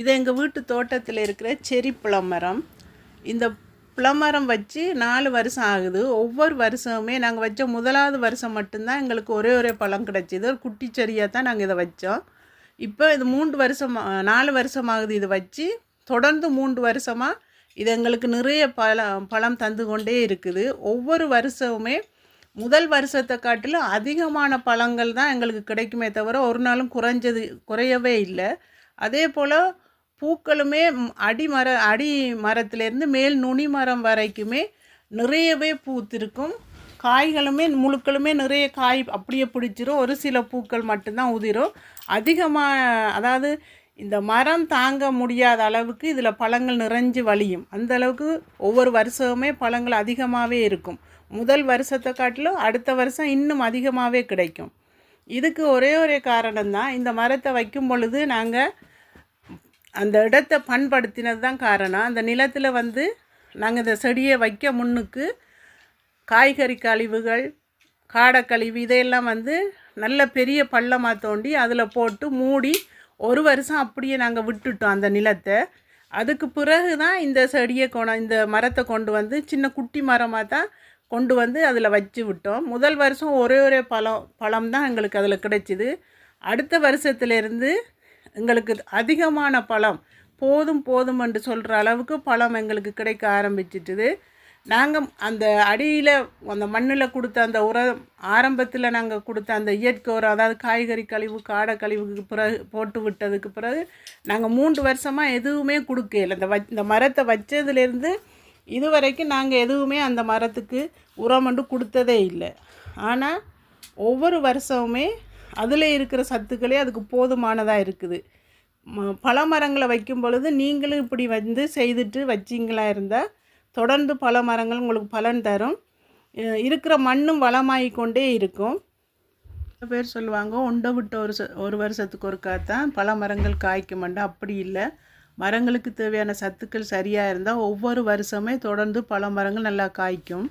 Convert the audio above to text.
இது எங்கள் வீட்டு தோட்டத்தில் இருக்கிற செரி புளமரம். இந்த புளமரம் வச்சு நாலு வருஷம் ஆகுது. ஒவ்வொரு வருஷமுமே நாங்கள் வச்ச முதலாவது வருஷம் மட்டும்தான் எங்களுக்கு ஒரே ஒரே பழம் கிடச்சிது. ஒரு குட்டி செடியாக தான் நாங்கள் இதை வச்சோம். இப்போ இது மூன்று வருஷம் நாலு வருஷம் ஆகுது இது வச்சு. தொடர்ந்து மூன்று வருஷமாக இது எங்களுக்கு நிறைய பழம் பழம் தந்து கொண்டே இருக்குது. ஒவ்வொரு வருஷமுமே முதல் வருஷத்தை காட்டிலும் அதிகமான பழங்கள் தான் எங்களுக்கு கிடைக்குமே தவிர ஒரு நாளும் குறைஞ்சது குறையவே இல்லை. அதே போல் பூக்களுமே அடி அடிமர அடி மரத்துலேருந்து மேல் நுனி மரம் வரைக்குமே நிறையவே பூத்திருக்கும். காய்களுமே முழுக்களுமே நிறைய காய் அப்படியே பிடிச்சிரும். ஒரு சில பூக்கள் மட்டும்தான் உதிரும். அதிகமாக அதாவது இந்த மரம் தாங்க முடியாத அளவுக்கு இதில் பழங்கள் நிறைஞ்சு வழியும். அந்த அளவுக்கு ஒவ்வொரு வருஷமுமே பழங்கள் அதிகமாகவே இருக்கும். முதல் வருஷத்தை காட்டிலும் அடுத்த வருஷம் இன்னும் அதிகமாகவே கிடைக்கும். இதுக்கு ஒரே ஒரே காரணம்தான். இந்த மரத்தை வைக்கும் பொழுது நாங்கள் அந்த இடத்த பண்படுத்தினது தான் காரணம். அந்த நிலத்தில் வந்து நாங்கள் இந்த செடியை வைக்க முன்னுக்கு காய்கறி கழிவுகள் காடைக்கழிவு இதையெல்லாம் வந்து நல்ல பெரிய பள்ளமாக தோண்டி அதில் போட்டு மூடி ஒரு வருஷம் அப்படியே நாங்கள் விட்டுட்டோம் அந்த நிலத்தை. அதுக்கு பிறகு தான் இந்த செடியை கொண்டு இந்த மரத்தை கொண்டு வந்து சின்ன குட்டி மரமாக தான் கொண்டு வந்து அதில் வச்சு விட்டோம். முதல் வருஷம் ஒரே ஒரே பழம் பழம் தான் எங்களுக்கு அதில் கிடைச்சிது. அடுத்த வருஷத்துலேருந்து எங்களுக்கு அதிகமான பழம் போதும் போதும் என்று சொல்கிற அளவுக்கு பழம் எங்களுக்கு கிடைக்க ஆரம்பிச்சிட்டுது. நாங்கள் அந்த அடியில் அந்த மண்ணில் கொடுத்த அந்த உரம் ஆரம்பத்தில் நாங்கள் கொடுத்த அந்த இயற்கை உரம் அதாவது காய்கறி கழிவு காடை கழிவுக்கு பிறகு போட்டு விட்டதுக்கு பிறகு நாங்கள் மூன்று வருஷமாக எதுவுமே கொடுக்கல. இந்த வ இந்த மரத்தை வச்சதுலேருந்து இது வரைக்கும் நாங்கள் எதுவுமே அந்த மரத்துக்கு உரம் மட்டும் கொடுத்ததே இல்லை. ஆனால் ஒவ்வொரு வருஷமுமே அதில் இருக்கிற சத்துக்களே அதுக்கு போதுமானதாக இருக்குது. ம- பல மரங்களை வைக்கும் பொழுது நீங்களும் இப்படி வந்து செய்துட்டு வச்சிங்களா இருந்தால் தொடர்ந்து பல மரங்கள் உங்களுக்கு பலன் தரும். இருக்கிற மண்ணும் வளமாகி கொண்டே இருக்கும். சில பேர் சொல்லுவாங்க ஒண்டை விட்டு ஒரு ச- ஒரு வருஷத்துக்கு ஒருக்கா தான் பல மரங்கள் காய்க்க மாட்டோம் அப்படி இல்லை. மரங்களுக்கு தேவையான சத்துக்கள் சரியாக இருந்தால் ஒவ்வொரு வருஷமே தொடர்ந்து பல மரங்கள் நல்லா காய்க்கும்.